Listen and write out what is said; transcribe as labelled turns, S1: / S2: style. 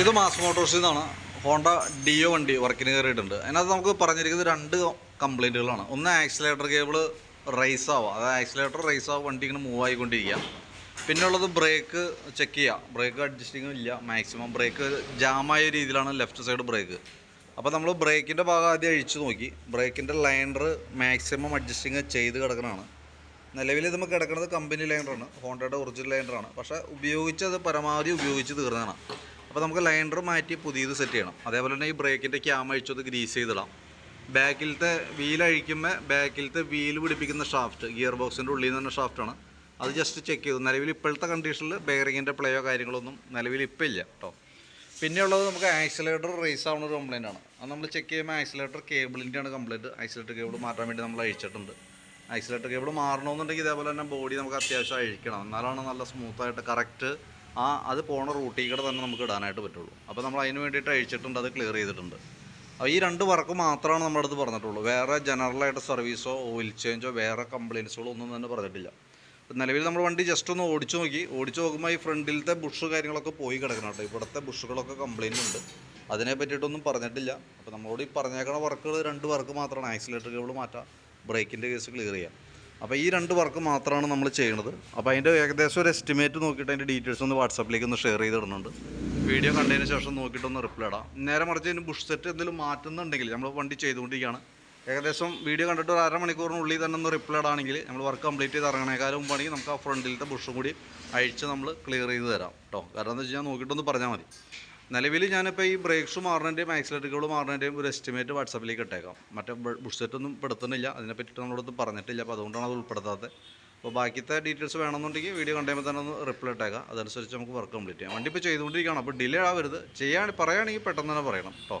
S1: ഇത് മാസ് മോട്ടോഴ്സിൽ നിന്നാണ് Honda deo വണ്ടി വർക്കിന് കയറിയിട്ടുണ്ട് അതിനകത്ത് നമുക്ക് പറഞ്ഞിരിക്കുന്നത് രണ്ട് കംപ്ലൈന്റുകളാണ് ഒന്ന് ആക്സിലേറ്റർ കേബിൾ റൈസ് ആവുക അതായത് ആക്സിലേറ്റർ റൈസ് ആവുക വണ്ടി ഇങ്ങനെ മൂവ് ആയിക്കൊണ്ടിരിക്കുക. പിന്നെ ഉള്ളത് ബ്രേക്ക് ചെക്ക് ചെയ്യുക. ബ്രേക്ക് അഡ്ജസ്റ്റിങ്ങും ഇല്ല. മാക്സിമം ബ്രേക്ക് ജാമായ രീതിയിലാണ് ലെഫ്റ്റ് സൈഡ് ബ്രേക്ക്. അപ്പോൾ നമ്മൾ ബ്രേക്കിന്റെ ഭാഗം ആദ്യം അഴിച്ചു നോക്കി. ബ്രേക്കിന്റെ ലൈനർ മാക്സിമം അഡ്ജസ്റ്റിങ് ചെയ്ത് കിടക്കണതാണ്. നിലവിൽ ഇത് നമുക്ക് കിടക്കുന്നത് കമ്പനി ലൈനറാണ് ഹോണ്ടയുടെ ഒറിജിനൽ ലൈനറാണ് പക്ഷേ ഉപയോഗിച്ചത് പരമാവധി ഉപയോഗിച്ച് തീർന്നതാണ്. അപ്പോൾ നമുക്ക് ലൈനർ മാറ്റി പുതിയത് സെറ്റ് ചെയ്യണം. അതേപോലെ തന്നെ ഈ ബ്രേക്കിന്റെ ക്യാം അഴിച്ചത് ഗ്രീസ് ചെയ്തിടാം. ബാക്കിലത്തെ വീൽ അഴിക്കുമ്പോൾ ബാക്കിലത്തെ വീൽ പിടിപ്പിക്കുന്ന ഷാഫ്റ്റ് ഗിയർ ബോക്സിന്റെ ഉള്ളിൽ നിന്ന് തന്നെ ഷാഫ്റ്റാണ് അത് ജസ്റ്റ് ചെക്ക് ചെയ്തു. നിലവിൽ ഇപ്പോഴത്തെ കണ്ടീഷനിൽ ബെയറിങ്ങിന്റെ പ്ലേയോ കാര്യങ്ങളൊന്നും നിലവിൽ ഇപ്പോൾ ഇല്ല കേട്ടോ പിന്നെയുള്ളത് നമുക്ക് ആക്സിലേറ്റർ റേസ് ആവുന്ന ഒരു കംപ്ലൈന്റ് ആണ്. അത് നമ്മൾ ചെക്ക് ചെയ്യുമ്പോൾ ആക്സിലേറ്റർ കേബിളിന്റെയാണ് കംപ്ലൈന്റ് ആക്സിലേറ്റർ കേബിൾ മാറ്റാൻ വേണ്ടി നമ്മൾ അഴിച്ചിട്ടുണ്ട്. ആക്സിലേറ്റർ കേബിൾ മാറണമെന്നുണ്ടെങ്കിൽ ഇതേപോലെ തന്നെ ബോഡി നമുക്ക് അത്യാവശ്യം അഴിക്കണം. എന്നാലാണ് നല്ല സ്മൂത്തായിട്ട് കറക്റ്റ് ആ അത് പോണ റൂട്ടിൽ കൂടെ തന്നെ നമുക്ക് ഇടാനായിട്ട് പറ്റുള്ളൂ. അപ്പോൾ നമ്മൾ അതിന് വേണ്ടിയിട്ട് അഴിച്ചിട്ടുണ്ട് അത് ക്ലിയർ ചെയ്തിട്ടുണ്ട്. അപ്പോൾ ഈ രണ്ട് വർക്ക് മാത്രമാണ് നമ്മുടെ അടുത്ത് പറഞ്ഞിട്ടുള്ളൂ. വേറെ ജനറലായിട്ട് സർവീസോ ഓയിൽ ചേഞ്ചോ വേറെ കംപ്ലയിൻസുകളോ ഒന്നും തന്നെ പറഞ്ഞിട്ടില്ല. അപ്പോൾ നിലവിൽ നമ്മൾ വണ്ടി ജസ്റ്റ് ഒന്ന് ഓടിച്ചു നോക്കി. ഓടിച്ചു നോക്കുമ്പോൾ ഈ ഫ്രണ്ടിലത്തെ ബുഷ് കാര്യങ്ങളൊക്കെ പോയി കിടക്കണം കേട്ടോ. ഇവിടുത്തെ ബുഷുകളൊക്കെ കംപ്ലയിന്റ് ഉണ്ട്. അതിനെ പറ്റിയിട്ടൊന്നും പറഞ്ഞിട്ടില്ല. അപ്പോൾ നമ്മളോട് ഈ പറഞ്ഞേക്കണ വർക്കുകൾ രണ്ട് വർക്ക് മാത്രമാണ്. ആക്സിലേറ്റർ കേബിൾ മാറ്റാം. ബ്രേക്കിന്റെ കേസ് ക്ലിയർ ചെയ്യാം. അപ്പോൾ ഈ രണ്ട് വർക്ക് മാത്രമാണ് നമ്മൾ ചെയ്യുന്നത് അപ്പോൾ അതിന്റെ ഏകദേശം ഒരു എസ്റ്റിമേറ്റ് നോക്കിയിട്ട് അതിന്റെ ഡീറ്റെയിൽസ് ഒന്ന് വാട്സാപ്പിലേക്ക് ഒന്ന് ഷെയർ ചെയ്തിടുന്നുണ്ട് വീഡിയോ കണ്ടതിന് ശേഷം നോക്കിയിട്ടൊന്ന് റിപ്ലൈ ഇടാം. നേരെ മറിച്ച് ഇതിന് ബുഷ് സെറ്റ് എന്തെങ്കിലും മാറ്റുന്നുണ്ടെങ്കിൽ നമ്മൾ വണ്ടി ചെയ്തുകൊണ്ടിരിക്കുകയാണ്. ഏകദേശം വീഡിയോ കണ്ടിട്ട് ഒരു അരമണിക്കൂറിനുള്ളിൽ തന്നെ ഒന്ന് റിപ്ലൈ ഇടാണെങ്കിൽ നമ്മൾ വർക്ക് കംപ്ലീറ്റ് ചെയ്ത് ഇറങ്ങണേക്കാളും മുമ്പാണെങ്കിൽ നമുക്ക് ആ ഫ്രണ്ടിലത്തെ ബുഷും കൂടി അഴിച്ച് നമ്മൾ ക്ലിയർ ചെയ്ത് തരാം കേട്ടോ കാരണം എന്താ വെച്ച് കഴിഞ്ഞാൽ നോക്കിയിട്ടൊന്ന് പറഞ്ഞാൽ മതി. നിലവിൽ ഞാനിപ്പോൾ ഈ ബ്രേക്ക് ഷൂ മാറണേന്റെയും ആക്സിലേറ്ററുകൾ മാറണേന്റെയും ഒരു എസ്റ്റിമേറ്റ് വാട്സാപ്പിലേക്ക് ഇട്ടേക്കാം. മറ്റേ ബുഷ് സെറ്റ് ഒന്നും പെടുത്തുന്നില്ല അതിനെ നമ്മളടുത്ത് നമ്മളോട് പറഞ്ഞിട്ടില്ല. അപ്പോൾ അതുകൊണ്ടാണ് അത് ഉൾപ്പെടുത്താത്തത്. അപ്പോൾ ബാക്കിയത്തെ ഡീറ്റെയിൽസ് വേണമെന്നുണ്ടെങ്കിൽ വീഡിയോ കണ്ടുമ്പോൾ തന്നെ ഒന്ന് റിപ്ലൈ ഇട്ടേക്കാം. അതനുസരിച്ച് നമുക്ക് വർക്ക് കംപ്ലീറ്റ് ചെയ്യാം. വണ്ടി ഇപ്പോൾ ചെയ്തുകൊണ്ടിരിക്കുകയാണ്. അപ്പോൾ ഡിലേ ആവരുത്. ചെയ്യാൻ പറയുകയാണെങ്കിൽ പെട്ടെന്ന് തന്നെ പറയണം കേട്ടോ